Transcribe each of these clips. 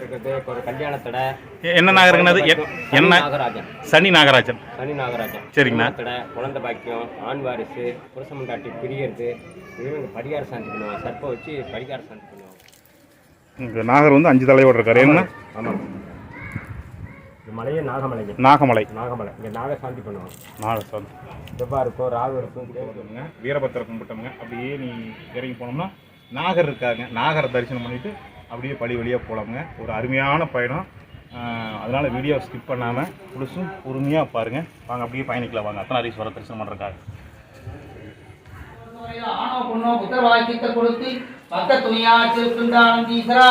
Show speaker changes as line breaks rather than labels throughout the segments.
இருக்கிறது ஒரு கல்யாணத்தோட
என்ன நாகரங்கனது
என்ன நாகராஜன்
சனி நாகராஜன்
சனி நாகராஜன் சரிங்கண்ணா தடை குழந்தை பாக்கியம் ஆண் வாரிசு புருஷமன் காட்டி பிரியறது இவங்க பரிகார சாந்தி பண்ணுவாங்க சர்ப்பை வச்சு
படிகார சாந்தி பண்ணுவாங்க இந்த நாகர் வந்து அஞ்சு தலையோட இருக்காரு என்ன
ஆமாம் மலையே நாகமலை
நாகமலை நாகமலை இங்கே
நாகசாந்தி பண்ணுவாங்க நாகசாந்தி செவ்வாய் இருக்கும் ராகு இருக்கும்
வீரபத்திர கும்பிட்டவங்க அப்படியே நீ இறங்கி போனோம்னா நாகர் இருக்காங்க நாகரை தரிசனம் பண்ணிவிட்டு அப்படியே பழி வழியாக போகலாமுங்க ஒரு அருமையான பயணம் அதனால் வீடியோ ஸ்கிப் பண்ணாமல் புதுசும் பொறுமையாக பாருங்கள் வாங்க அப்படியே பயணிக்கலாம் வாங்க அத்தனை அரிசி அத்தனாரீஸ்வரர் தரிசனம் பண்ணுறக்காக
ஆணோ பொண்ணோ புத்தர் வாக்கியத்தை கொடுத்து பக்க துணியாச்சு இருக்கின்றான் ஈஸ்வரா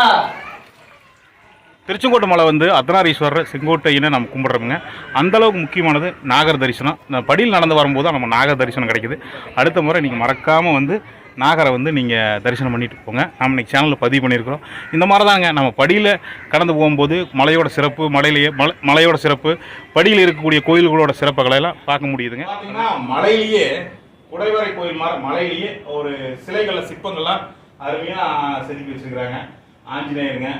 திருச்செங்கோட்டை மலை வந்து அர்த்தநாரீஸ்வரர் செங்கோட்டையின்னு நம்ம கும்பிட்றோமுங்க அந்தளவுக்கு முக்கியமானது நாகர் தரிசனம் இந்த படியில் நடந்து வரும்போது தான் நம்ம நாகர் தரிசனம் கிடைக்குது அடுத்த முறை நீங்கள் மறக்காமல் வந்து நாகரை வந்து நீங்கள் தரிசனம் பண்ணிட்டு போங்க நம்ம இன்றைக்கி சேனலில் பதிவு பண்ணியிருக்கிறோம் இந்த மாதிரி தாங்க நம்ம படியில் கடந்து போகும்போது மலையோட சிறப்பு மலையிலேயே மலை மலையோட சிறப்பு படியில் இருக்கக்கூடிய கோயில்களோட சிறப்புகளை எல்லாம் பார்க்க முடியுதுங்க மலையிலேயே குடைவரை கோயில் மாதிரி மலையிலேயே ஒரு சிலைகளை சிற்பங்கள்லாம் அருமையாக செதுக்கி வச்சுருக்கிறாங்க ஆஞ்சநேயருங்க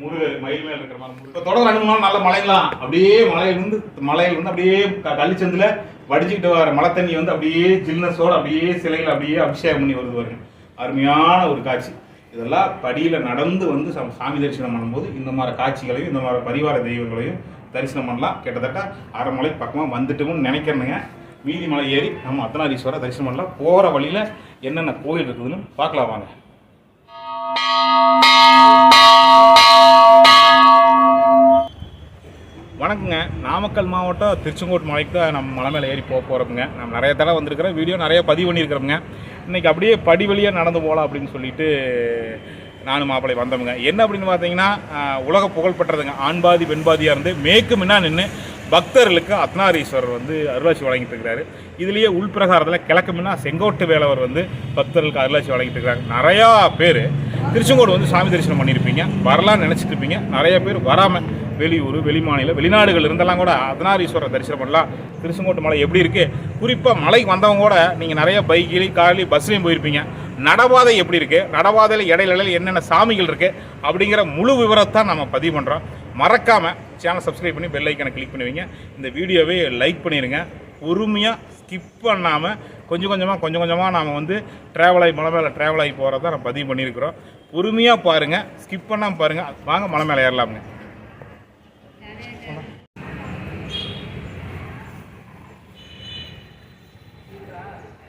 முருகர் மயில் மேல இருக்கிற மாதிரி இப்போ தொடர் ரெண்டு மூணு நல்ல மழைங்களாம் அப்படியே மலையிலிருந்து மலையிலிருந்து அப்படியே கள்ளிச்சந்தில் வடிச்சுக்கிட்டு வர மழை தண்ணி வந்து அப்படியே ஜில்னஸோடு அப்படியே சிலையில் அப்படியே அபிஷேகம் பண்ணி வருது வருங்க அருமையான ஒரு காட்சி இதெல்லாம் படியில் நடந்து வந்து சாமி தரிசனம் பண்ணும்போது இந்த மாதிரி காட்சிகளையும் இந்த மாதிரி பரிவார தெய்வங்களையும் தரிசனம் பண்ணலாம் கிட்டத்தட்ட அரை மலை பக்கமாக வந்துட்டோம்னு நினைக்கிறேனுங்க மீதி மலை ஏறி நம்ம அத்தனாரீஸ்வரை தரிசனம் பண்ணலாம் போகிற வழியில் என்னென்ன கோயில் இருக்குதுன்னு பார்க்கலாம் வாங்க
நாமக்கல் மாவட்டம் திருச்செங்கோட் மலைக்கு தான் நம்ம மலை மேலே ஏறி போக போகிறோங்க நம்ம நிறைய தடவை வந்திருக்கிறோம் வீடியோ நிறைய பதிவு பண்ணியிருக்கிறோங்க இன்றைக்கி அப்படியே படி வழியாக நடந்து போகலாம் அப்படின்னு சொல்லிட்டு நானும் மாப்பிள்ளை வந்தோமுங்க என்ன அப்படின்னு பார்த்தீங்கன்னா உலக புகழ்பெற்றதுங்க ஆண்பாதி பெண்பாதியாக இருந்து மேற்கு முன்னா நின்று பக்தர்களுக்கு அத்னாரீஸ்வரர் வந்து அருளாட்சி வழங்கிட்டு இருக்கிறாரு இதுலேயே உள்பிரகாரத்தில் கிழக்கு முன்னா செங்கோட்டு வேலவர் வந்து பக்தர்களுக்கு அருளாட்சி வழங்கிட்டு இருக்கிறாங்க நிறையா பேர் திருச்செங்கோடு வந்து சாமி தரிசனம் பண்ணியிருப்பீங்க வரலான்னு நினச்சிட்டு இருப்பீங்க நிறைய பேர் வராமல் வெளியூர் வெளிமாநில வெளிநாடுகள் இருந்தெல்லாம் கூட அதனாரீஸ்வரர் தரிசனம் பண்ணலாம் திருச்செங்கோட்டு மலை எப்படி இருக்குது குறிப்பாக மலைக்கு வந்தவங்க கூட நீங்கள் நிறைய பைக்கிலி கார்லி பஸ்லேயும் போயிருப்பீங்க நடவாதை எப்படி இருக்குது நடபாதையில் இடையில என்னென்ன சாமிகள் இருக்குது அப்படிங்கிற முழு விவரத்தான் நம்ம பதிவு பண்ணுறோம் மறக்காமல் சேனல் சப்ஸ்கிரைப் பண்ணி பெல் ஐக்கனை கிளிக் பண்ணுவீங்க இந்த வீடியோவே லைக் பண்ணிடுங்க பொறுமையாக ஸ்கிப் பண்ணாமல் கொஞ்சம் கொஞ்சமாக கொஞ்சம் கொஞ்சமாக நாம் வந்து ட்ராவல் ஆகி மலை மேலே ட்ராவல் ஆகி போகிறத நம்ம பதிவு பண்ணியிருக்கிறோம் பொறுமையாக பாருங்கள் ஸ்கிப் பண்ணாமல் பாருங்கள் வாங்க மலை மேலே ஏறலாமுங்க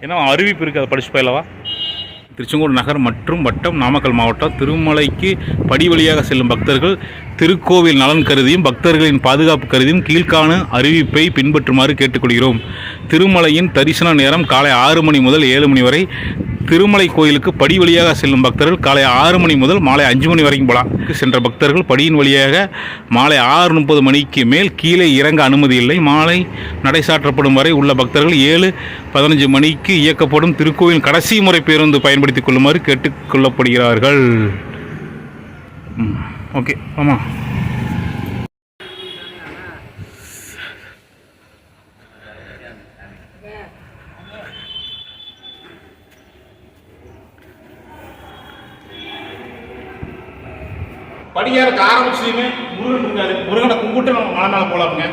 ஏன்னா அறிவிப்பு இருக்குது அதை படிச்சு போயிடலவா திருச்செங்கோடு நகர் மற்றும் வட்டம் நாமக்கல் மாவட்டம் திருமலைக்கு படி வழியாக செல்லும் பக்தர்கள் திருக்கோவில் நலன் கருதியும் பக்தர்களின் பாதுகாப்பு கருதியும் கீழ்காண அறிவிப்பை பின்பற்றுமாறு கேட்டுக்கொள்கிறோம் திருமலையின் தரிசன நேரம் காலை ஆறு மணி முதல் ஏழு மணி வரை திருமலை கோயிலுக்கு படி வழியாக செல்லும் பக்தர்கள் காலை ஆறு மணி முதல் மாலை அஞ்சு மணி வரைக்கும் போகலாம் சென்ற பக்தர்கள் படியின் வழியாக மாலை ஆறு முப்பது மணிக்கு மேல் கீழே இறங்க அனுமதி இல்லை மாலை நடைசாற்றப்படும் வரை உள்ள பக்தர்கள் ஏழு பதினஞ்சு மணிக்கு இயக்கப்படும் திருக்கோயில் கடைசி முறை பேருந்து பயன்படுத்திக் கொள்ளுமாறு கேட்டுக்கொள்ளப்படுகிறார்கள் ஓகே ஆமாம்
படிக்கிறதுக்கு ஆரம்பிச்சதுமே முருகன் இருக்காரு முருகனை கும்பிட்டு நம்ம மழை மேல போகலாமுங்க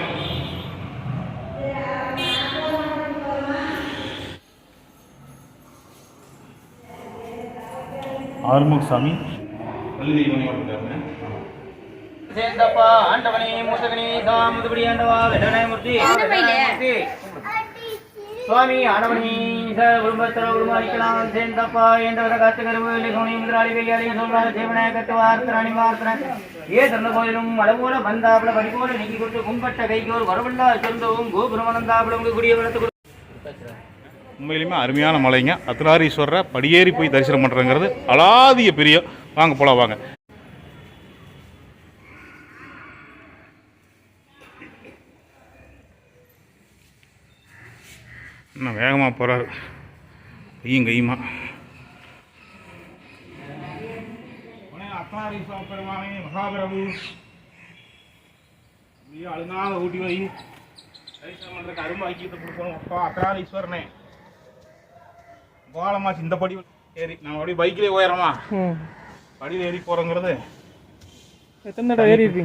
ஆறுமுகசாமி சாமி ஆண்டவனே மூசகனே தாமதுபடி ஆண்டவா மூர்த்தி சுவாமி ஆனவனி ச குடும்பத்தர குடுமாரிக்கலாம் சேர்ந்தப்பா என்றவர காத்து கருவு லெகுனி முதலாளி வெள்ளியாளியும் சொல்றாங்க சேவன கட்டுவார்த்தராணி வார்த்தன ஏ திறந்த போதிலும் அளவோல வந்தாப்புல படிப்போல நீக்கி கொடுத்து கும்பட்ட கைக்கோர் வரவண்டா சேர்ந்தவும் கோபுரமனந்தாப்புல உங்களுக்கு குடிய வளர்த்து உண்மையிலுமே அருமையான மலைங்க அத்துலாரீஸ்வரரை படியேறி போய் தரிசனம் பண்ணுறங்கிறது அலாதிய பெரிய வாங்க போல வாங்க இன்னும் வேகமாக போகிறாரு கையும் கையுமா மகாபிரபு அழுநாத ஊட்டி ஐக்கியத்தை கொடுக்கணும் இந்த படி ஏறி நம்ம அப்படியே படியில் ஏறி போகிறோங்கிறது ஏறி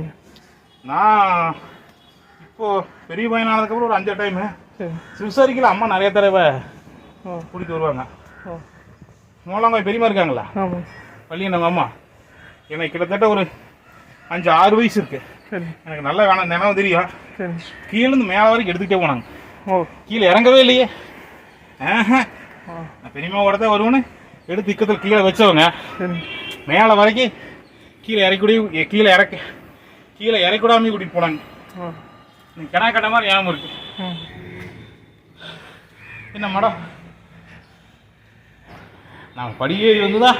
நான் இப்போது பெரிய பையனானதுக்கப்புறம் ஒரு அஞ்சு டைமு சிவசாரிக்கில் அம்மா நிறைய தடவை கூட்டிகிட்டு வருவாங்க மோலாங்காய் பெரியமா இருக்காங்களா பள்ளி நம்ம அம்மா எனக்கு கிட்டத்தட்ட ஒரு அஞ்சு ஆறு வயசு இருக்கு எனக்கு நல்லா வேணாம் நினைவு தெரியும் கீழேருந்து மேலே வரைக்கும் எடுத்துக்கிட்டே போனாங்க ஓ கீழே இறங்கவே இல்லையே நான் பெரியம்மாவோட தான் வருவேன்னு எடுத்து இக்கத்தில் கீழே வச்சவங்க மேலே வரைக்கும் கீழே இறக்கி கீழே இறக்க கீழே இறக்கூடாமே கூட்டிகிட்டு போனாங்க கிடா கட்ட மாதிரி ஞாபகம் இருக்கு என்ன மேடம் நான் படியேறி வந்துதான்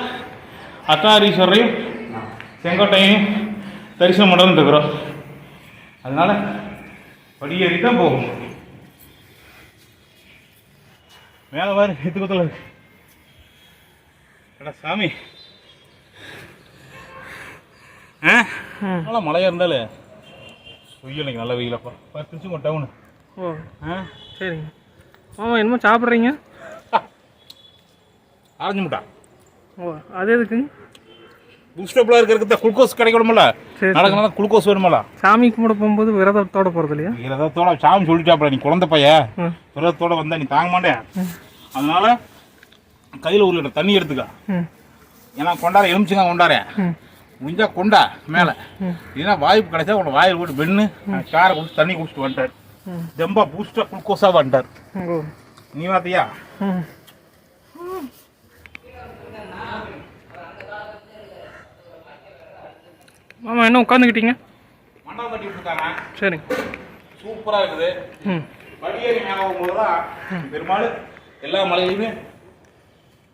அர்த்தநாரீஸ்வரரையும் செங்கோட்டையும் தரிசனம் பண்ணணும்னு இருக்கிறோம் அதனால படியேறி தான் போகும் மேலே பாரு எத்து குத்தல சாமி ஆ நல்லா மழையா இருந்தாலே வெயில் எனக்கு நல்ல வெயிலப்பா பத்து நிமிஷம் டவுனு ஓ ஆ சரிங்க ஆமாம் என்னமோ சாப்பிட்றீங்க ஆரஞ்சு முட்டா ஓ அது எதுக்குங்க புஷ்டபுளாக இருக்கிறதுக்கு குளுக்கோஸ் கிடைக்கணுமில்ல நடக்கணும் குளுக்கோஸ் வேணுமில்ல சாமி கும்பிட போகும்போது விரதத்தோட போகிறது இல்லையா விரதத்தோட சாமி சொல்லிட்டாப்புல நீ குழந்த பையன் விரதத்தோட வந்தா நீ தாங்க மாட்டேன் அதனால கையில் ஒரு லிட்டர் தண்ணி எடுத்துக்க ஏன்னா கொண்டாட எலுமிச்சுங்க கொண்டாறேன் முடிஞ்சா கொண்டா மேலே ஏன்னா வாய்ப்பு கிடைச்சா உன்னோட வாயில் போட்டு வெண்ணு காரை குடிச்சு தண்ணி குடிச்சிட்டு வந்துட்டேன் దెంబ బూస్టర్ గ్లూకోసావ్ நீ నీవాతయ్యా மாமா என்ன உட்காந்துக்கிட்டீங்க மண்டபம் கட்டி விட்டுருக்காங்க சரிங்க சூப்பராக இருக்குது படியேறி மேலே போகும்போது தான் பெரும்பாலும் எல்லா மலையிலுமே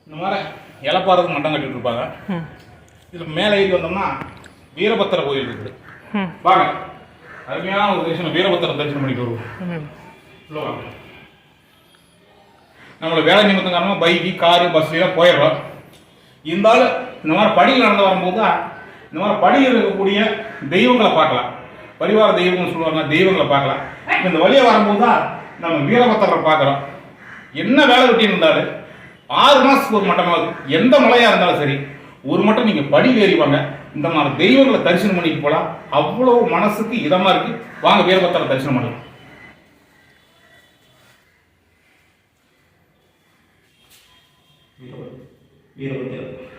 இந்த மாதிரி இலப்பாறதுக்கு மண்டம் கட்டிட்டு இருப்பாங்க இதில் மேலே ஏறி வந்தோம்னா வீரபத்திர கோயில் இருக்குது வாங்க அருமையான ஒரு தேசம் வீரபத்திரம் தரிசனம் பண்ணிட்டு வருவோம் நம்மளை வேலை நிமித்தம் காரணமாக பைக்கு காரு எல்லாம் போயிடுறோம் இருந்தாலும் இந்த மாதிரி படியில் நடந்து வரும்போது இந்த மாதிரி படியில் இருக்கக்கூடிய தெய்வங்களை பார்க்கலாம் பரிவார தெய்வம்னு சொல்லுவாங்க தெய்வங்களை பார்க்கலாம் இந்த வழியை வரும்போது தான் நம்ம வீரபத்திரரை பார்க்குறோம் என்ன வேலை வெட்டி இருந்தாலும் ஆறு மாதத்துக்கு ஒரு மட்டமாக எந்த மலையாக இருந்தாலும் சரி ஒரு மட்டும் நீங்கள் படியில் ஏறிவாங்க இந்த மாதிரி தெய்வங்களை தரிசனம் பண்ணிட்டு போகலாம் அவ்வளோ மனசுக்கு இதமாக இருக்குது வாங்க வீரபத்திர தரிசனம் பண்ணலாம் வீரபத்திரம்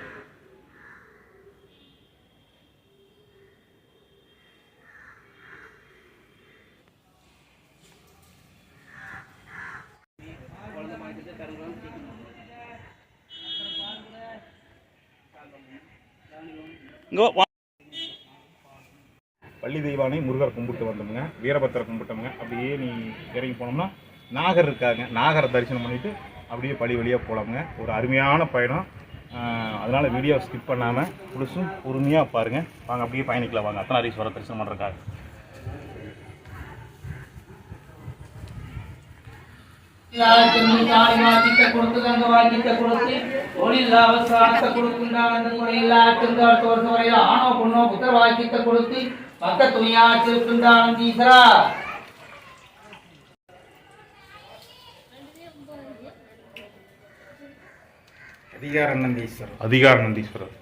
பள்ளி தெய்வானை முருகர் கும்பிட்டு வந்தோம்ங்க வீரபத்திர கும்பிட்டோம்ங்க அப்படியே நீ இறங்கி போனோம்னா நாகர் இருக்காங்க நாகரை தரிசனம் பண்ணிவிட்டு அப்படியே பழி வழியாக போகலாமுங்க ஒரு அருமையான பயணம் அதனால் வீடியோ ஸ்கிப் பண்ணாமல் புதுசும் பொறுமையாக பாருங்கள் வாங்க அப்படியே பயணிக்கலாம் வாங்க அத்தனாரீஸ்வரர் தரிசனம் பண்ணுறக்காக அதிகார நந்தீஸ்வரர் அதிகார நந்தீஸ்வரர்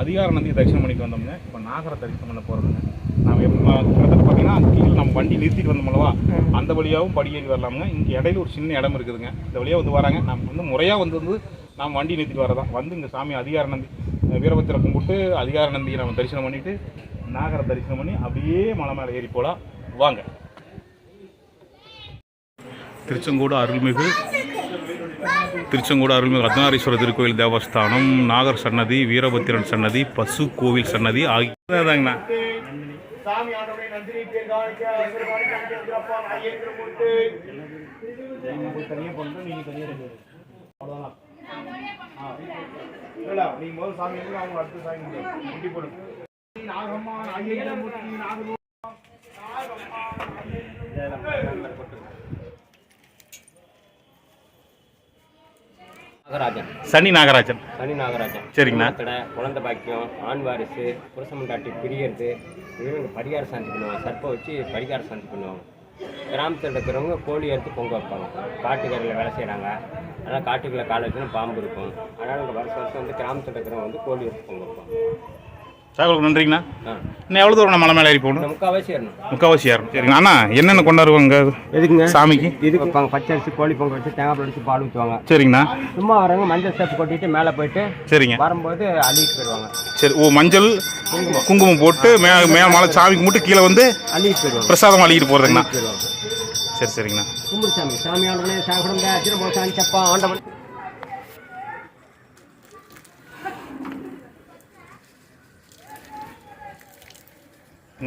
அதிகார நந்தியை தரிசனம் பண்ணிட்டு வந்தோம்னா இப்போ நாகரை தரிசனம் பண்ண போகிறோம்ங்க நம்ம எப்போ கிட்டத்தட்ட பார்த்தீங்கன்னா கீழே நம்ம வண்டி நிறுத்திட்டு வந்தோம்லவா அந்த வழியாகவும் படியேறி வரலாமுங்க இங்கே இடையில ஒரு சின்ன இடம் இருக்குதுங்க இந்த வழியாக வந்து வராங்க நம்ம வந்து முறையாக வந்து வந்து நாம் வண்டி நிறுத்திட்டு வரதான் வந்து இங்கே சாமி அதிகார நந்தி வீரபத்திர கும்பிட்டு அதிகார நந்தியை நம்ம தரிசனம் பண்ணிவிட்டு நாகரை தரிசனம் பண்ணி அப்படியே மலை மேலே ஏறி போகலாம் வாங்க திருச்செங்கோடு அருள்மிகு திருச்செங்கோடு அருள்மிகு ரத்னாரீஸ்வரர் திருக்கோயில் தேவஸ்தானம் நாகர் சன்னதி வீரபத்திரன் சன்னதி பசு கோவில் சன்னதி ஆகியதாங்கண்ணா நாகம்மா நாகம்மா நாகராஜன் சனி நாகராஜன் சனி நாகராஜன் சரிங்கண்ணா கடை குழந்தை பாக்கியம் ஆண் வாரிசு புருஷமண்டாட்டி பிரியறது இவங்க பரிகார சாந்தி பண்ணுவாங்க சர்ப்பை வச்சு பரிகார சாந்தி பண்ணுவாங்க கிராமத்தில் இருக்கிறவங்க கோழி எடுத்து பொங்க வைப்பாங்க காட்டுக்கரையில் வேலை செய்கிறாங்க அதனால் காட்டுக்குள்ளே காலேஜ்னு பாம்பு இருக்கும் அதனால் வருஷம் வருஷம் வந்து கிராமத்தில் இருக்கிறவங்க வந்து கோழி எடுத்து பொங்க வைப்பாங்க சாகுலுக்கு நன்றிங்கண்ணா இன்னும் எவ்வளோ தூரம் நான் மலை மேலே ஏறி போகணும் முக்கால்வாசி ஏறணும் முக்கால்வாசி ஏறணும் சரிங்கண்ணா அண்ணா என்னென்ன கொண்டாடுவாங்க எதுக்குங்க சாமிக்கு இதுக்கு பச்சரிசி கோழி பொங்கல் வச்சு தேங்காய் பழம் வச்சு பால் ஊற்றுவாங்க சரிங்கண்ணா சும்மா வரவங்க மஞ்சள் சேப்பு கொட்டிட்டு மேலே போயிட்டு சரிங்க வரும்போது அள்ளிட்டு போயிடுவாங்க சரி ஓ மஞ்சள் குங்குமம் போட்டு மே மே மலை சாமிக்கு மட்டும் கீழே வந்து அள்ளிட்டு போயிடுவாங்க பிரசாதம் அள்ளிட்டு போகிறதுங்கண்ணா சரி சரிங்கண்ணா கும்பிடு சாமி சாமி ஆண்டவனே சாகுடங்க சாமி சப்பா ஆண்டவன்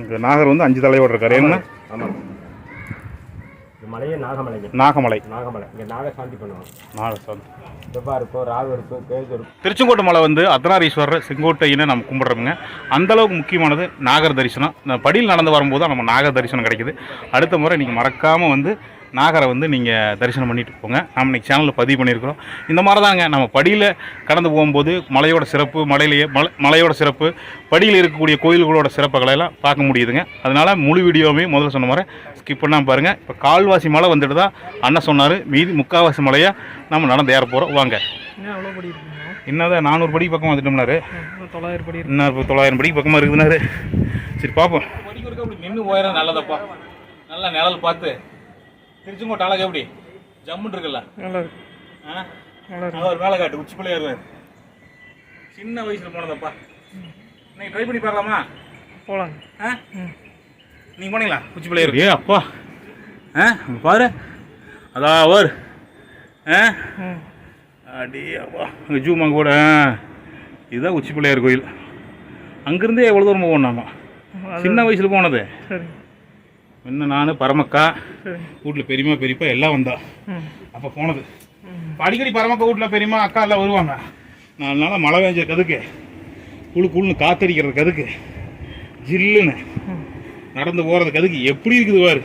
இங்கே நாகர் வந்து அஞ்சு தலையோடு இருக்கார் என்ன ஆமாம் மலையே நாகமலை நாகமலை நாகமலை இங்கே நாகசாந்தி பண்ணுவோம் நாகசாந்தி செவ்வாய் இருக்கும் ராகு இருக்கும் கேது இருக்கும் திருச்செங்கோட்டு மலை வந்து அர்த்தநாரீஸ்வரர் செங்கோட்டையின்னு நம்ம கும்பிட்றோமுங்க அந்தளவுக்கு முக்கியமானது நாகர் தரிசனம் இந்த படியில் நடந்து வரும்போது நம்ம நாகர் தரிசனம் கிடைக்குது அடுத்த முறை நீங்கள் மறக்காமல் வந்து நாகரை வந்து நீங்கள் தரிசனம் பண்ணிட்டு போங்க நம்ம இன்றைக்கி சேனலில் பதிவு பண்ணியிருக்கிறோம் இந்த மாதிரி தாங்க நம்ம படியில் கடந்து போகும்போது மலையோட சிறப்பு மலையிலேயே மலை மலையோட சிறப்பு படியில் இருக்கக்கூடிய கோயில்களோட சிறப்புகளை எல்லாம் பார்க்க முடியுதுங்க அதனால் முழு வீடியோவையும் முதல்ல சொன்ன மாதிரி ஸ்கிப் பண்ணாமல் பாருங்கள் இப்போ கால்வாசி மலை வந்துட்டு தான் அண்ணன் சொன்னார் மீதி முக்கால்வாசி மலையாக நம்ம நடந்து ஏற போகிறோம் வாங்க என்னதான் நானூறு படிக்கு பக்கம் வந்துட்டோம்னாரு தொள்ளாயிரம் படி இன்னும் தொள்ளாயிரம் படிக்கு பக்கமாக இருக்குதுனாரு சரி பார்ப்போம் நின்று போயிடும் நல்லதப்பா நல்லா நிழல் பார்த்து திருச்செங்கோட்டை அழகு எப்படி ஜம்முன்னு இருக்குல்ல அவர் வேலை காட்டு உச்சி பிள்ளையா சின்ன வயசுல போனதப்பா இன்னைக்கு ட்ரை பண்ணி பார்க்கலாமா போகலாம் ஆ நீங்கள் போனீங்களா உச்சி பிள்ளையா ஏ அப்பா ஆ பாரு அதான் அவர் ஆ அடியாப்பா அங்கே ஜூ மாங்க கூட இதுதான் உச்சி பிள்ளையார் கோயில் அங்கேருந்தே எவ்வளோ தூரம் போகணும் நாம சின்ன வயசில் போனது சரி இன்னும் நான் பரமக்கா வீட்டில் பெரியமா பெரியப்பா எல்லாம் வந்தா அப்போ போனது அடிக்கடி பரமக்கா வீட்டில் பெரியமா அக்கா எல்லாம் வருவாங்க நான் அதனால மழை வேஞ்ச கதுக்கு குழு குழுன்னு காத்தடிக்கிற கதுக்கு ஜில்லுன்னு நடந்து போகிறது கதுக்கு எப்படி இருக்குது பாரு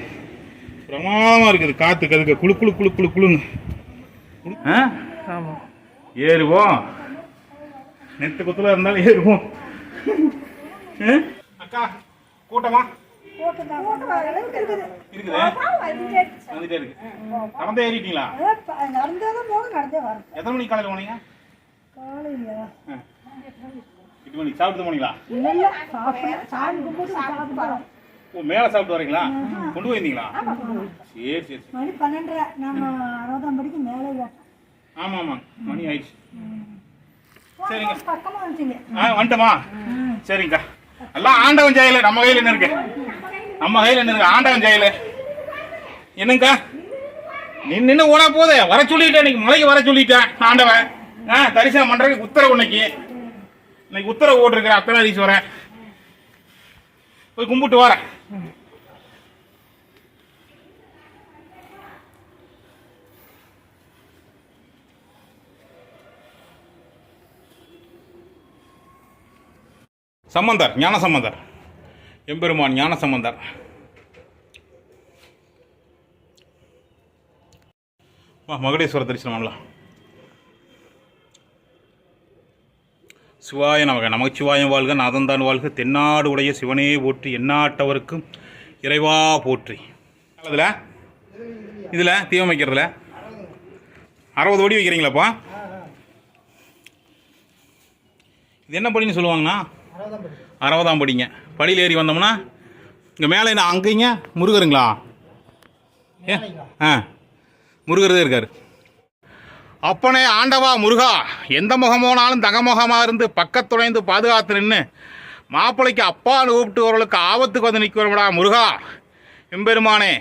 பிரமாதமாக இருக்குது காற்று கதுக்கு குழு குழு குழு குழு குழுன்னு ஏறுவோம் நெத்து குத்துல இருந்தாலும் ஏறுவோம் அக்கா கூட்டமா நடந்துட்டே போக எத்தனை மணிக்கு காலையில் போனீங்க மணிக்கு சாப்பிட்டு போனீங்களா சாமி கும்பிட்டு ஓ மேலே சாப்பிட்டு வரீங்களா கொண்டு போயிருந்தீங்களா சரி சரி மணி பன்னெண்டரை நம்ம அறுபதாம் படிக்கு மேலே ஆமாம் ஆமாம் மணி ஆயிடுச்சு சரிங்க பக்கமாக வந்துட்டீங்க ஆ வந்துட்டோமா சரிங்கக்கா எல்லாம் ஆண்டவன் ஜெயில நம்ம கையில் என்ன இருக்கு நம்ம கையில் நின்று ஆண்டான் ஜெயில என்னங்கக்கா நின்று நின்று ஓனா போதே வர சொல்லிட்டேன் இன்னைக்கு மலைக்கு வர சொல்லிட்டேன் ஆண்டவன் ஆ தரிசனம் பண்ணுறதுக்கு உத்தரவு இன்னைக்கு இன்னைக்கு உத்தரவு போட்டிருக்கிற அத்தனாதீஸ்வரன் போய் கும்பிட்டு வரேன் சம்பந்தர் ஞான சம்பந்தர் எம்பெருமான் ஞானசம்பந்தர் மகுடேஸ்வர தரிசனம் பண்ணலாம் சிவாய நமக நமச்சிவாயம் வாழ்க நாதந்தான் வாழ்க தென்னாடு உடைய சிவனே போற்றி எண்ணாட்டவருக்கும் இறைவா போற்றி அதில் இதில் தீவம் வைக்கிறதுல அறுபது ஓடி வைக்கிறீங்களாப்பா இது என்ன படின்னு சொல்லுவாங்கண்ணா அறுபதாம் படிங்க படியில் ஏறி வந்தோம்னா இங்கே மேலே என்ன அங்கேங்க முருகருங்களா ஏ ஆ முருகர் இருக்கார் அப்பனே ஆண்டவா முருகா எந்த முகமோனாலும் தகமுகமாக இருந்து பக்கத்துடைந்து பாதுகாத்து நின்று மாப்பிள்ளைக்கு அப்பான்னு கூப்பிட்டு வரவளுக்கு ஆபத்துக்கு வந்து நிற்கிறவடா முருகா எம்பெருமானே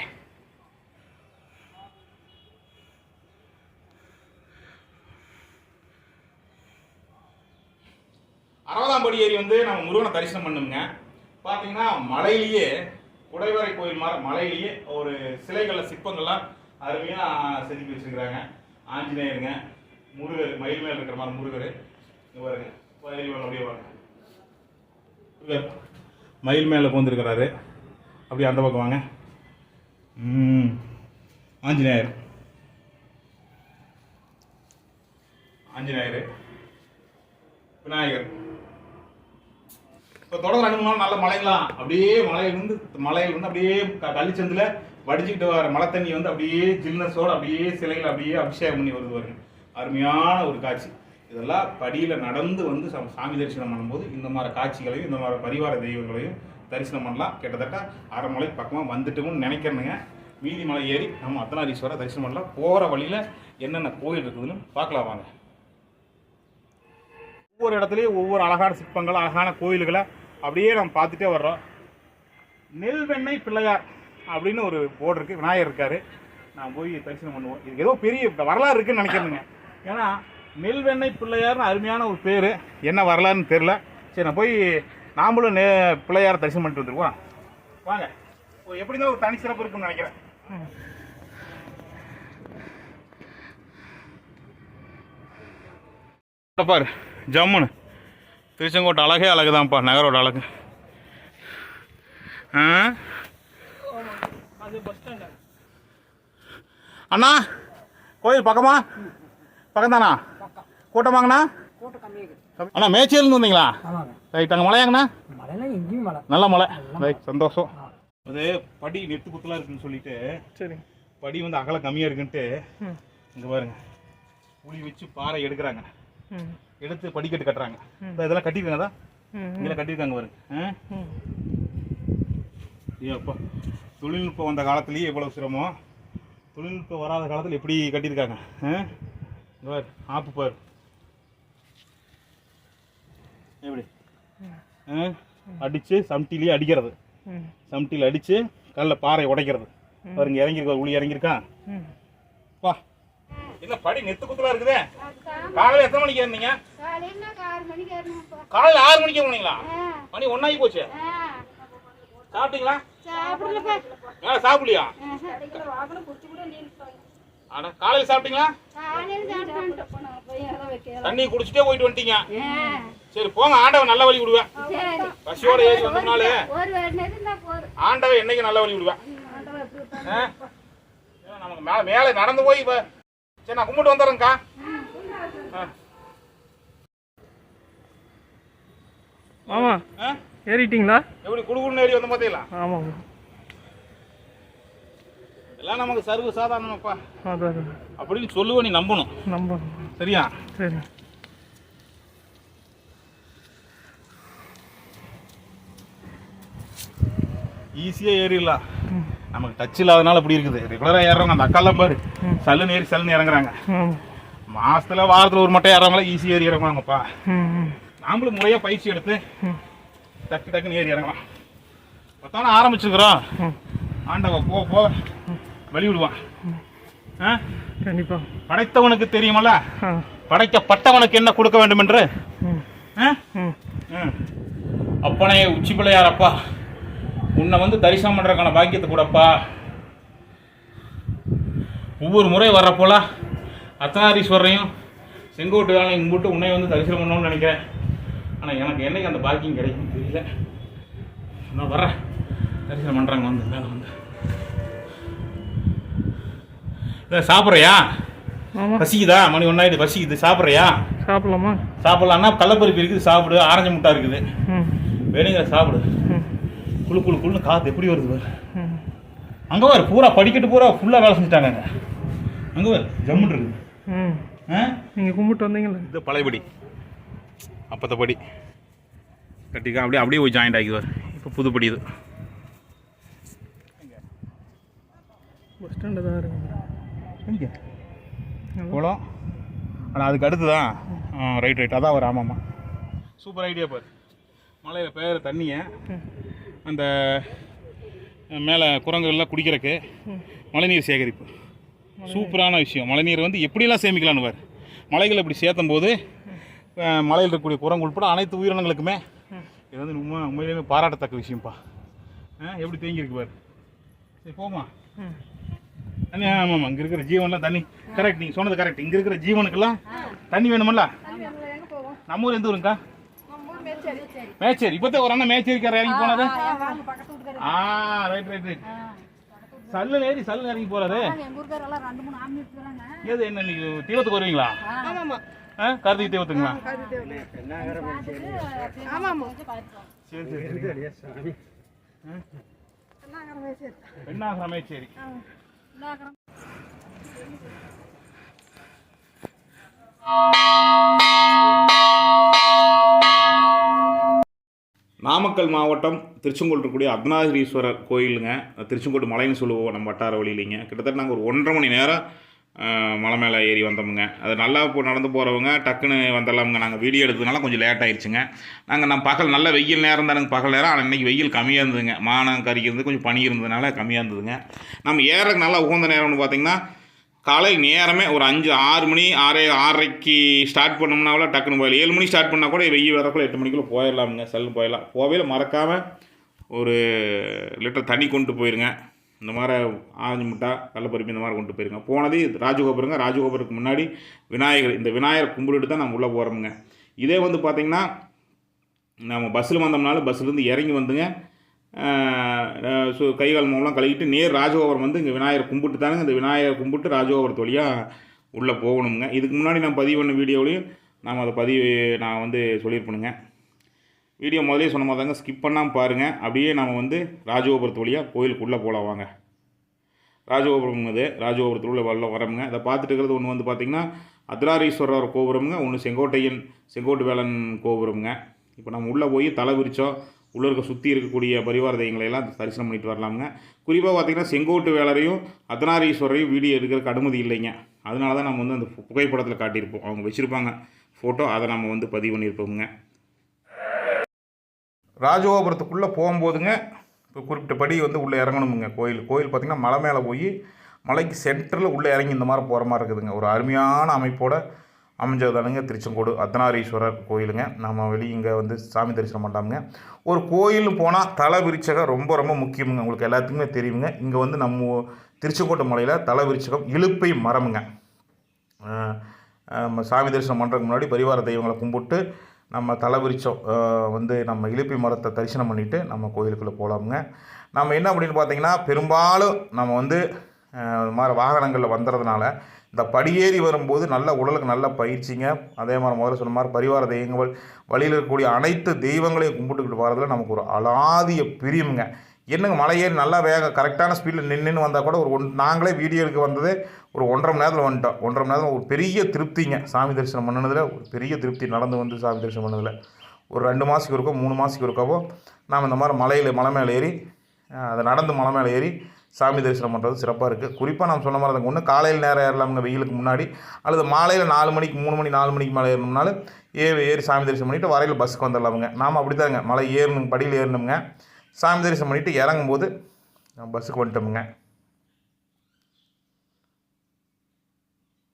அறுபதாம் படி ஏறி வந்து நம்ம முருகனை தரிசனம் பண்ணுங்க பார்த்தீங்கன்னா மலையிலேயே குடைவரை கோயில் மாதிரி மலையிலேயே ஒரு சிலைகளில் சிற்பங்கள்லாம் அருமையாக செதுக்கி வச்சுருக்கிறாங்க ஆஞ்சநேயருங்க முருகர் மயில் மேல் இருக்கிற மாதிரி முருகர் வருங்க அப்படியே வாங்க மயில் மேலே உட்காந்துருக்கிறாரு அப்படியே அந்த பக்கம் வாங்க ஆஞ்சநேயர் ஆஞ்சநேயர் விநாயகர் இப்போ தொடர் ரெண்டு மூணு நாள் நல்ல மழைங்களாம் அப்படியே மலையிலிருந்து வந்து அப்படியே கள்ளிச்சந்தில் வடிச்சுக்கிட்டு வர மழை தண்ணி வந்து அப்படியே ஜில்னஸோடு அப்படியே சிலைகள் அப்படியே அபிஷேகம் பண்ணி வருது அருமையான ஒரு காட்சி இதெல்லாம் படியில் நடந்து வந்து சாமி தரிசனம் பண்ணும்போது இந்த மாதிரி காட்சிகளையும் இந்த மாதிரி பரிவார தெய்வங்களையும் தரிசனம் பண்ணலாம் கிட்டத்தட்ட அரை மலை பக்கமாக வந்துட்டோம்னு நினைக்கிறேங்க மீதி மலை ஏறி நம்ம அத்தனாரீஸ்வரை தரிசனம் பண்ணலாம் போகிற வழியில் என்னென்ன கோயில் இருக்குதுன்னு பார்க்கலாம் வாங்க ஒவ்வொரு இடத்துலையும் ஒவ்வொரு அழகான சிற்பங்கள் அழகான கோயில்களை அப்படியே நம்ம பார்த்துட்டே வர்றோம் நெல்வெண்ணெய் பிள்ளையார் அப்படின்னு ஒரு போர்டு இருக்குது விநாயகர் இருக்கார் நான் போய் தரிசனம் பண்ணுவோம் இதுக்கு ஏதோ பெரிய வரலாறு இருக்குன்னு நினைக்கிறேங்க ஏன்னா நெல்வெண்ணெய் பிள்ளையார்னு அருமையான ஒரு பேர் என்ன வரலாறுன்னு தெரில சரி நான் போய் நாமளும் நே பிள்ளையார் தரிசனம் பண்ணிட்டு வந்துருவோம் வாங்க எப்படி தான் ஒரு தனி சிறப்பு இருக்குன்னு நினைக்கிறேன் பாரு ஜம்முன்னு திருச்செங்கோட்டை அழகே அழகு தான்ப்பா நகரோட அழகு அண்ணா கோயில் பக்கமா பக்கம் தானா வாங்கண்ணா அண்ணா மேச்சேருந்து வந்தீங்களா ரைட் அங்கே மலையாங்கண்ணா நல்ல மலை ரைட் சந்தோஷம் அது படி நெட்டு குத்தலாக இருக்குன்னு சொல்லிட்டு சரி படி வந்து அகலம் கம்மியாக இருக்குன்ட்டு இங்கே பாருங்க புளி வச்சு பாறை எடுக்கிறாங்க எடுத்து படிக்கட்டு கட்டுறாங்க இதெல்லாம் கட்டிருக்காங்க தான் இதெல்லாம் கட்டியிருக்காங்க பாருங்க ஐயோப்பா தொழில்நுட்பம் வந்த காலத்துலேயே எவ்வளோ சிரமம் தொழில்நுட்பம் வராத காலத்தில் எப்படி கட்டியிருக்காங்க பார் ஆப்பு பார் எப்படி அடித்து சம்டிலேயே அடிக்கிறது சம்டியில் அடித்து கல்லில் பாறை உடைக்கிறது பாருங்க இறங்கியிருக்கா உளி இறங்கிருக்கா வா என்ன படி நெத்து குத்துலா இருக்குதே காலையில எத்தனை மணிக்கு இருந்தீங்க காலையில ஆறு மணிக்கு போனீங்களா மணி ஒன்னாகி போச்சு சாப்பிட்டீங்களா சாப்பிடலையா ஆனா காலையில சாப்பிட்டீங்களா தண்ணி குடிச்சிட்டே போயிட்டு வந்துட்டீங்க சரி போங்க ஆண்டவன் நல்ல வழி விடுவேன் பசியோட ஏறி வந்தோம்னால ஆண்டவன் என்னைக்கு நல்ல வழி விடுவேன் நமக்கு மேல மேல நடந்து போய் இப்ப சரி நான் கும்பிட்டு வந்துடுறேங்க்கா மாமா ஏறிட்டீங்களா எப்படி குடுகுடுன்னு ஏறி வந்து பார்த்தீங்களா ஆமாம் எல்லாம் நமக்கு சர்வ சாதாரணமாப்பா அப்படின்னு சொல்லுவ நீ நம்பணும் நம்பணும் சரியா சரி ஈஸியாக ஏறிடலாம் நமக்கு டச் இல்லாதனால இப்படி இருக்குது ரெகுலராக ஏறுறவங்க அந்த அக்காலாம் பாரு சல்லுன்னு ஏறி சல்லுன்னு இறங்குறாங்க மாசத்துல வாரத்துல ஒரு மட்டும் ஏறவங்களா ஈஸி ஏறி இறங்குவாங்கப்பா நாமளும் முறையாக பயிற்சி எடுத்து டக்கு டக்குன்னு ஏறி இறங்கலாம் பத்தான ஆரம்பிச்சுக்கிறோம் ஆண்டவ போ போ விடுவான் கண்டிப்பா படைத்தவனுக்கு தெரியுமல்ல படைக்கப்பட்டவனுக்கு என்ன கொடுக்க வேண்டும் என்று அப்பனே உச்சி பிள்ளையாரப்பா உன்னை வந்து தரிசனம் பண்ணுறக்கான பாக்கியத்தை கூடப்பா ஒவ்வொரு முறை வர்றப்போல அர்த்தநாரீஸ்வரரையும் செங்கோட்டு வேலை கும்பிட்டு உன்னை வந்து தரிசனம் பண்ணணும்னு நினைக்கிறேன் ஆனால் எனக்கு என்னைக்கு அந்த பாக்கியம் கிடைக்கும் தெரியல நான் வர்றேன் தரிசனம் பண்ணுறாங்க வந்து மேலே வந்து இல்லை சாப்பிட்றியா பசிக்குதா மணி ஒன்றாயிட்டு பசிக்குது சாப்பிட்றியா சாப்பிடலாமா சாப்பிட்லான்னா கள்ளப்பருப்பு இருக்குது சாப்பிடு ஆரஞ்சு முட்டை இருக்குது வேணுங்கிற சாப்பிடு குழு குழு குழு காற்று எப்படி வருது பாரு அங்கே வார் பூரா படிக்கட்டு பூரா ஃபுல்லாக வேலை செஞ்சுட்டாங்க அங்கே அங்கே பாரு ஜம்முன் இருக்குது நீங்கள் கும்பிட்டு வந்தீங்களா இது பழையபடி படி கட்டிக்க அப்படியே அப்படியே போய் ஜாயிண்ட் ஆகிக்குவார் இப்போ புதுப்படி இது பஸ் ஸ்டாண்டில் தான் இருக்கு குளம் ஆனால் அதுக்கு அடுத்து தான் ரைட் ரைட் அதான் வரும் ஆமாம்மா சூப்பர் ஐடியா பாரு மலையில் பெயர் தண்ணியை அந்த மேலே குரங்குகள்லாம் குடிக்கிறக்கு மழைநீர் சேகரிப்பு சூப்பரான விஷயம் மழைநீர் வந்து எப்படியெல்லாம் சேமிக்கலான்னு வார் மலைகள் இப்படி சேர்த்தும் போது மலையில் இருக்கக்கூடிய குரங்கு உட்பட அனைத்து உயிரினங்களுக்குமே இது வந்து உண்மை உண்மையிலேயே பாராட்டத்தக்க விஷயம்ப்பா எப்படி தேங்கியிருக்கு பாரு சரி போமா தண்ணி ஆமாம் இங்கே இருக்கிற ஜீவன்லாம் தண்ணி கரெக்ட் நீங்கள் சொன்னது கரெக்ட் இங்கே இருக்கிற ஜீவனுக்கெல்லாம் தண்ணி வேணுமில்ல நம்ம ஊர் எந்த ஊருங்கக்கா மேச்சேரி இப்பதே ஒரு அண்ணன் மேச்சேரிக்கார இறங்கி போனாரு ஆ ரைட் ரைட் ரைட் சல்லு ஏறி சல்லு இறங்கி போறாரு எது என்ன நீங்க தீவத்துக்கு வருவீங்களா கருதி தீவத்துங்களா சரி சரி பெண்ணாகரமே சரி Thank you. நாமக்கல் மாவட்டம் திருச்செங்கோடு இருக்கக்கூடிய அர்த்தநாதீஸ்வரர் கோயிலுங்க திருச்செங்கோடு மலைன்னு சொல்லுவோம் நம்ம வட்டார வழியிலிங்க கிட்டத்தட்ட நாங்கள் ஒரு ஒன்றரை மணி நேரம் மலை மேலே ஏறி வந்தோமுங்க அது நல்லா இப்போ நடந்து போகிறவங்க டக்குன்னு வந்துடலாமுங்க நாங்கள் வீடியோ எடுத்ததுனால கொஞ்சம் லேட் ஆகிடுச்சுங்க நாங்கள் நான் பகல் நல்ல வெயில் நேரம் தானுங்க பகல் நேரம் ஆனால் இன்றைக்கி வெயில் கம்மியாக இருந்ததுங்க மானம் கறிக்கிறது கொஞ்சம் பனி இருந்ததுனால கம்மியாக இருந்ததுங்க நம்ம ஏறக்கு நல்லா உகந்த நேரம்னு பார்த்திங்கன்னா காலை நேரமே ஒரு அஞ்சு ஆறு மணி ஆறே ஆறரைக்கு ஸ்டார்ட் பண்ணோம்னா கூட டக்குன்னு போயிடலாம் ஏழு மணி ஸ்டார்ட் பண்ணால் கூட வெயில் வரக்குள்ள எட்டு மணிக்குள்ளே போயிடலாமுங்க செல்லு போயிடலாம் போகவே மறக்காமல் ஒரு லிட்டர் தண்ணி கொண்டு போயிருங்க இந்த மாதிரி ஆரஞ்சு முட்டா கள்ளப்பருப்பு இந்த மாதிரி கொண்டு போயிருங்க போனது ராஜகோபுரங்க ராஜகோபுரத்துக்கு முன்னாடி விநாயகர் இந்த விநாயகர் கும்பிடுட்டு தான் நம்ம உள்ளே போகிறோமுங்க இதே வந்து பார்த்திங்கன்னா நம்ம பஸ்ஸில் வந்தோம்னாலும் பஸ்ஸிலேருந்து இறங்கி வந்துங்க சு கைகால் மூலம் கழுவிட்டு நேர் ராஜகோபுரம் வந்து இங்கே விநாயகர் கும்பிட்டு தானுங்க இந்த விநாயகர் கும்பிட்டு ராஜகோபுரத்து வழியாக உள்ளே போகணுங்க இதுக்கு முன்னாடி நான் பதிவு பண்ண வீடியோவிலையும் நாம் அதை பதிவு நான் வந்து சொல்லியிருப்பேனுங்க வீடியோ முதலே சொன்ன மாதிரி தாங்க ஸ்கிப் பண்ணாமல் பாருங்கள் அப்படியே நாம் வந்து ராஜகோபுரத்து வழியாக கோயிலுக்குள்ளே போகலாம் வாங்க ராஜகோபுரம் இது ராஜகோபுரத்தில் உள்ள வரல வரமுங்க அதை பார்த்துட்டு இருக்கிறது ஒன்று வந்து பார்த்திங்கன்னா அத்ராரீஸ்வரர் கோபுரமுங்க ஒன்று செங்கோட்டையன் செங்கோட்டு வேளன் கோபுரமுங்க இப்போ நம்ம உள்ளே போய் தலை விரித்தோம் உள்ளூருக்கு சுற்றி இருக்கக்கூடிய பரிவார தெய்வங்களையெல்லாம் தரிசனம் பண்ணிட்டு வரலாமுங்க குறிப்பாக பார்த்திங்கன்னா செங்கோட்டு வேலரையும் அர்த்தநாரீஸ்வரரையும் வீடியோ எடுக்கிறதுக்கு அனுமதி இல்லைங்க அதனால தான் நம்ம வந்து அந்த புகைப்படத்தில் காட்டியிருப்போம் அவங்க வச்சுருப்பாங்க ஃபோட்டோ அதை நம்ம வந்து பதிவு பண்ணியிருப்போங்க ராஜகோபுரத்துக்குள்ளே போகும்போதுங்க இப்போ குறிப்பிட்டபடி வந்து உள்ளே இறங்கணுமுங்க கோயில் கோயில் பார்த்திங்கன்னா மலை மேலே போய் மலைக்கு சென்டரில் உள்ளே இறங்கி இந்த மாதிரி போகிற மாதிரி இருக்குதுங்க ஒரு அருமையான அமைப்போட அமைஞ்சதானுங்க திருச்செங்கோடு அர்த்தநாரீஸ்வரர் கோயிலுங்க நம்ம வெளியே இங்கே வந்து சாமி தரிசனம் பண்ணலாமுங்க ஒரு கோயிலுக்கு போனால் தலை விரிச்சகம் ரொம்ப ரொம்ப முக்கியமுங்க உங்களுக்கு எல்லாத்துக்குமே தெரியுங்க இங்கே வந்து நம்ம திருச்செங்கோட்டை மலையில் தலை விரிச்சகம் இழுப்பை மரமுங்க சாமி தரிசனம் பண்ணுறதுக்கு முன்னாடி பரிவார தெய்வங்களை கும்பிட்டு நம்ம தலைவிரிச்சம் வந்து நம்ம இழுப்பி மரத்தை தரிசனம் பண்ணிவிட்டு நம்ம கோயிலுக்குள்ளே போகலாமுங்க நம்ம என்ன அப்படின்னு பார்த்தீங்கன்னா பெரும்பாலும் நம்ம வந்து மாதிரி வாகனங்களில் வந்துடுறதுனால இந்த படியேறி வரும்போது நல்ல உடலுக்கு நல்ல பயிற்சிங்க அதே மாதிரி முதல்ல சொன்ன மாதிரி பரிவார தெய்வங்கள் வழியில் இருக்கக்கூடிய அனைத்து தெய்வங்களையும் கும்பிட்டுக்கிட்டு வரதில் நமக்கு ஒரு அலாதிய பிரியமுங்க என்னங்க மலையேறி நல்லா வேக கரெக்டான ஸ்பீடில் நின்றுன்னு வந்தால் கூட ஒரு ஒன் நாங்களே வீடியோ எடுக்க வந்ததே ஒரு ஒன்றரை மணி நேரத்தில் வந்துட்டோம் ஒன்றரை மணி நேரத்தில் ஒரு பெரிய திருப்திங்க சாமி தரிசனம் பண்ணினதில் ஒரு பெரிய திருப்தி நடந்து வந்து சாமி தரிசனம் பண்ணதில் ஒரு ரெண்டு மாதத்துக்கு இருக்கோ மூணு மாதத்துக்கு இருக்கவோ நாம் இந்த மாதிரி மலையில் மலை மேலே ஏறி அதை நடந்து மலை மேலே ஏறி சாமி தரிசனம் பண்ணுறது சிறப்பாக இருக்குது குறிப்பாக நான் சொன்ன மாதிரி தான் ஒன்று காலையில் நேரம் ஏறலாமுங்க வெயிலுக்கு முன்னாடி அல்லது மாலையில் நாலு மணிக்கு மூணு மணி நாலு மணிக்கு மேலே ஏறணும்னாலும் ஏறி ஏறி சாமி தரிசனம் பண்ணிவிட்டு வரையில் பஸ்ஸுக்கு வந்துடலாமுங்க நாம் அப்படி தாங்க மலை ஏறணுங்க படியில் ஏறணுங்க சாமி தரிசனம் பண்ணிவிட்டு இறங்கும்போது பஸ்ஸுக்கு வந்துட்டோமுங்க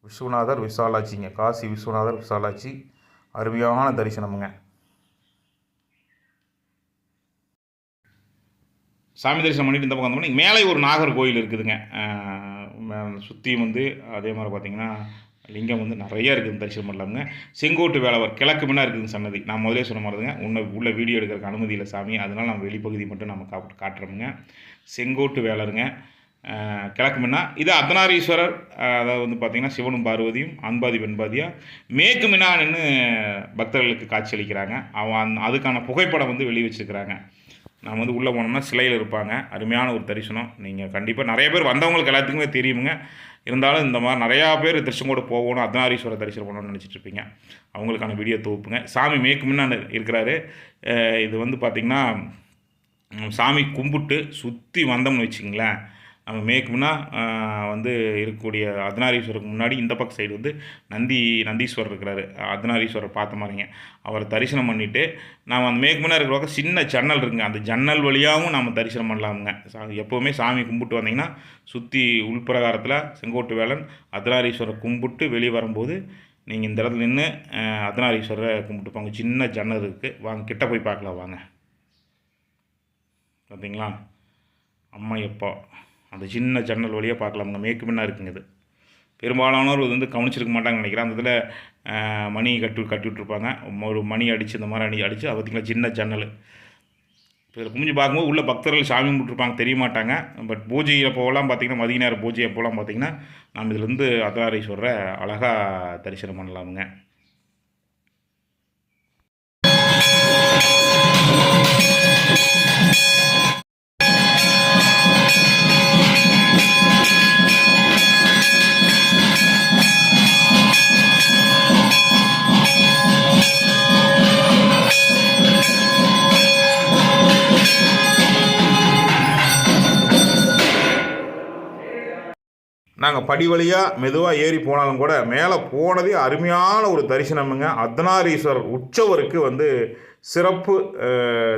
விஸ்வநாதர் விசாலாட்சிங்க காசி விஸ்வநாதர் விசாலாட்சி அருமையான தரிசனமுங்க சாமி தரிசனம் பண்ணிட்டு இந்த பக்கம் வந்தோம்னா மேலே ஒரு நாகர் கோயில் இருக்குதுங்க சுற்றியும் வந்து அதே மாதிரி பார்த்தீங்கன்னா லிங்கம் வந்து நிறையா இருக்குது தரிசனம் பண்ணலாமுங்க செங்கோட்டு வேலவர் கிழக்கு முன்னா இருக்குதுங்க சன்னதி நான் முதலே சொன்ன மாதிரிதுங்க உன்னை உள்ள வீடியோ எடுக்கிறக்கு அனுமதி இல்லை சாமி அதனால் நம்ம வெளிப்பகுதி மட்டும் நம்ம காப்பிட்டு காட்டுறோமுங்க செங்கோட்டு வேலருங்க கிழக்கு மின்னா இது அர்த்தநாரீஸ்வரர் அதாவது வந்து பார்த்திங்கன்னா சிவனும் பார்வதியும் அன்பாதி பெண்பாதியாக மேற்கு மினான்னு பக்தர்களுக்கு காட்சி அளிக்கிறாங்க அவன் அதுக்கான புகைப்படம் வந்து வெளியே வச்சுருக்கிறாங்க நாம் வந்து உள்ளே போனோம்னா சிலையில் இருப்பாங்க அருமையான ஒரு தரிசனம் நீங்கள் கண்டிப்பாக நிறைய பேர் வந்தவங்களுக்கு எல்லாத்துக்குமே தெரியுமுங்க இருந்தாலும் இந்த மாதிரி நிறையா பேர் திருச்செங்கோடு போகணும் அர்த்தநாரீஸ்வரர் தரிசனம் பண்ணணும்னு நினச்சிட்டு இருப்பீங்க அவங்களுக்கான வீடியோ தொகுப்புங்க சாமி மேக்குமுன்னு இருக்கிறாரு இது வந்து பார்த்திங்கன்னா சாமி கும்பிட்டு சுற்றி வந்தோம்னு வச்சுங்களேன் நம்ம மேற்குனா வந்து இருக்கக்கூடிய அர்த்தநாரீஸ்வருக்கு முன்னாடி இந்த பக்கம் சைடு வந்து நந்தி நந்தீஸ்வரர் இருக்கிறாரு அர்த்தநாரீஸ்வரர் பார்த்த மாதிரிங்க அவரை தரிசனம் பண்ணிவிட்டு நாம் அந்த மேற்குனா இருக்கிற பக்கம் சின்ன ஜன்னல் இருக்குங்க அந்த ஜன்னல் வழியாகவும் நம்ம தரிசனம் பண்ணலாமுங்க எப்போவுமே சாமி கும்பிட்டு வந்தீங்கன்னா சுற்றி உள்பிரகாரத்தில் செங்கோட்டு வேலன் அர்த்தநாரீஸ்வரர் கும்பிட்டு வெளியே வரும்போது நீங்கள் இந்த இடத்துல நின்று அர்த்தநாரீஸ்வரரை கும்பிட்டு போங்க சின்ன ஜன்னல் இருக்குது வாங்க கிட்ட போய் பார்க்கலாம் வாங்க பார்த்தீங்களா எப்போ அந்த சின்ன ஜன்னல் வழியாக பார்க்கலாம் அங்கே மேற்கு பின்னா இருக்குங்க இது பெரும்பாலானோர் இது வந்து கவனிச்சிருக்க மாட்டாங்கன்னு நினைக்கிறேன் அந்த இதில் மணி கட்டு கட்டி விட்ருப்பாங்க ஒரு மணி அடித்து இந்த மாதிரி அணி அடித்து அது பார்த்திங்களா சின்ன ஜன்னல் இதில் குமிஞ்சு பார்க்கும்போது உள்ள பக்தர்கள் சாமி கும்பிட்ருப்பாங்க தெரிய மாட்டாங்க பட் பூஜை அப்போலாம் பார்த்திங்கன்னா மதிய நேரம் பூஜை அப்போலாம் பார்த்திங்கன்னா நாம் இருந்து அத்தாரை சொல்கிற அழகாக தரிசனம் பண்ணலாமுங்க நாங்கள் படி வழியாக மெதுவாக ஏறி போனாலும் கூட மேலே போனதே அருமையான ஒரு தரிசனமுங்க அர்த்தநாரீஸ்வரர் உற்சவருக்கு வந்து சிறப்பு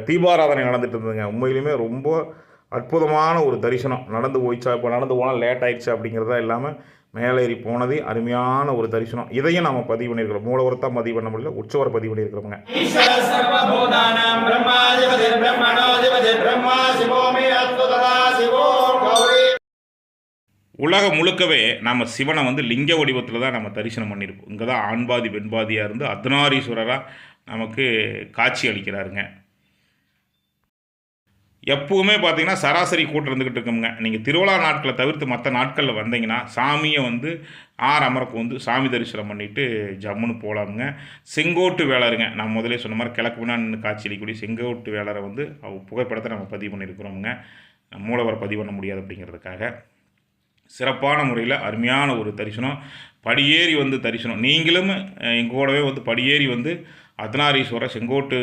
தீபாராதனை நடந்துட்டு இருந்ததுங்க உண்மையிலுமே ரொம்ப அற்புதமான ஒரு தரிசனம் நடந்து போயிடுச்சா இப்போ நடந்து போனால் லேட் ஆயிடுச்சா அப்படிங்கிறதா இல்லாமல் மேலே ஏறி போனதே அருமையான ஒரு தரிசனம் இதையும் நாம் பதிவு பண்ணியிருக்கிறோம் மூலவர் பதிவு பண்ண முடியல உற்சவர் பதிவு பண்ணியிருக்கிறோங்க உலகம் முழுக்கவே நம்ம சிவனை வந்து லிங்க வடிவத்தில் தான் நம்ம தரிசனம் பண்ணியிருப்போம் இங்கே தான் ஆண்பாதி பெண்பாதியாக இருந்து அத்னாரீஸ்வரராக நமக்கு காட்சி அளிக்கிறாருங்க எப்போவுமே பார்த்தீங்கன்னா சராசரி கூட்டம் இருந்துக்கிட்டு இருக்கோம்ங்க நீங்கள் திருவிழா நாட்களை தவிர்த்து மற்ற நாட்களில் வந்தீங்கன்னா சாமியை வந்து ஆறு அமரக்கு வந்து சாமி தரிசனம் பண்ணிவிட்டு ஜம்முன்னு போகலாமுங்க செங்கோட்டு வேளருங்க நான் முதலே சொன்ன மாதிரி கிழக்கு முன்னாடி காட்சி அளிக்கக்கூடிய செங்கோட்டு வேளரை வந்து புகைப்படத்தை நம்ம பதிவு பண்ணியிருக்கிறோமுங்க மூலவரை பதிவு பண்ண முடியாது அப்படிங்கிறதுக்காக சிறப்பான முறையில் அருமையான ஒரு தரிசனம் படியேறி வந்து தரிசனம் நீங்களும் எங்கள் கூடவே வந்து படியேறி வந்து அத்தனாரீஸ்வரர் செங்கோட்டு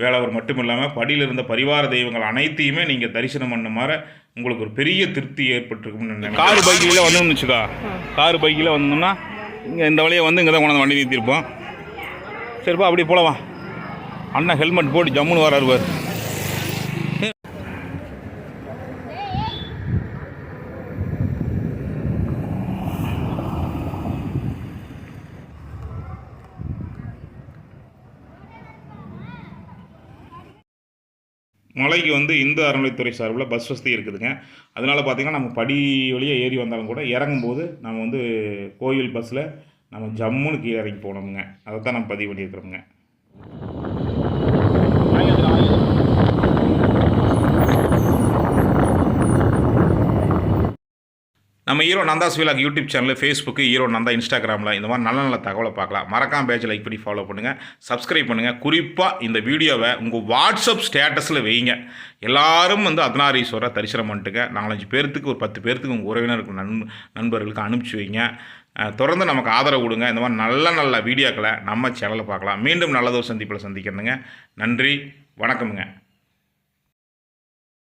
வேளவர் மட்டும் இல்லாமல் படியில் இருந்த பரிவார தெய்வங்கள் அனைத்தையுமே நீங்கள் தரிசனம் பண்ண மாதிரி உங்களுக்கு ஒரு பெரிய திருப்தி ஏற்பட்டிருக்கும்னு கார் பைக்கில் வந்தோம்னு கார் பைக்கில் வந்தோம்னா இங்கே இந்த வழியை வந்து இங்கே தான் கொண்டாந்து வண்டி நிறுத்தியிருப்போம் சரிப்பா அப்படி போலவா அண்ணன் ஹெல்மெட் போட்டு ஜம்முன்னு வரார் பாரு மலைக்கு வந்து இந்து அறநிலைத்துறை சார்பில் பஸ் வசதி இருக்குதுங்க அதனால் பார்த்திங்கன்னா நம்ம படி வழியாக ஏறி வந்தாலும் கூட இறங்கும்போது நம்ம வந்து கோயில் பஸ்ஸில் நம்ம ஜம்முன்னு கீழே இறங்கி போனோமுங்க அதை தான் நம்ம பதிவு பண்ணியிருக்கிறோமுங்க நம்ம ஹீரோ நந்தா ஸ்வீலாக் YouTube channel Facebook hero Nanda இன்ஸ்டாகிராமில் இந்த மாதிரி நல்ல நல்ல தகவலை பார்க்கலாம் மறக்காம பேஜ் லைக் பண்ணி ஃபாலோ பண்ணுங்கள் சப்ஸ்கிரைப் பண்ணுங்கள் குறிப்பாக இந்த வீடியோவை உங்கள் வாட்ஸ்அப் ஸ்டேட்டஸில் வைங்க எல்லாரும் வந்து அதனாரீஸ்வரரை தரிசனம் பண்ணிட்டுங்க நாலஞ்சு பேர்த்துக்கு ஒரு பத்து பேர்த்துக்கு உங்கள் உறவினருக்கு நண் நண்பர்களுக்கு அனுப்பிச்சி வைங்க தொடர்ந்து நமக்கு ஆதரவு கொடுங்க இந்த மாதிரி நல்ல நல்ல வீடியோக்களை நம்ம சேனலில் பார்க்கலாம் மீண்டும் நல்லதொரு சந்திப்பில் சந்திக்கிறதுங்க நன்றி வணக்கமுங்க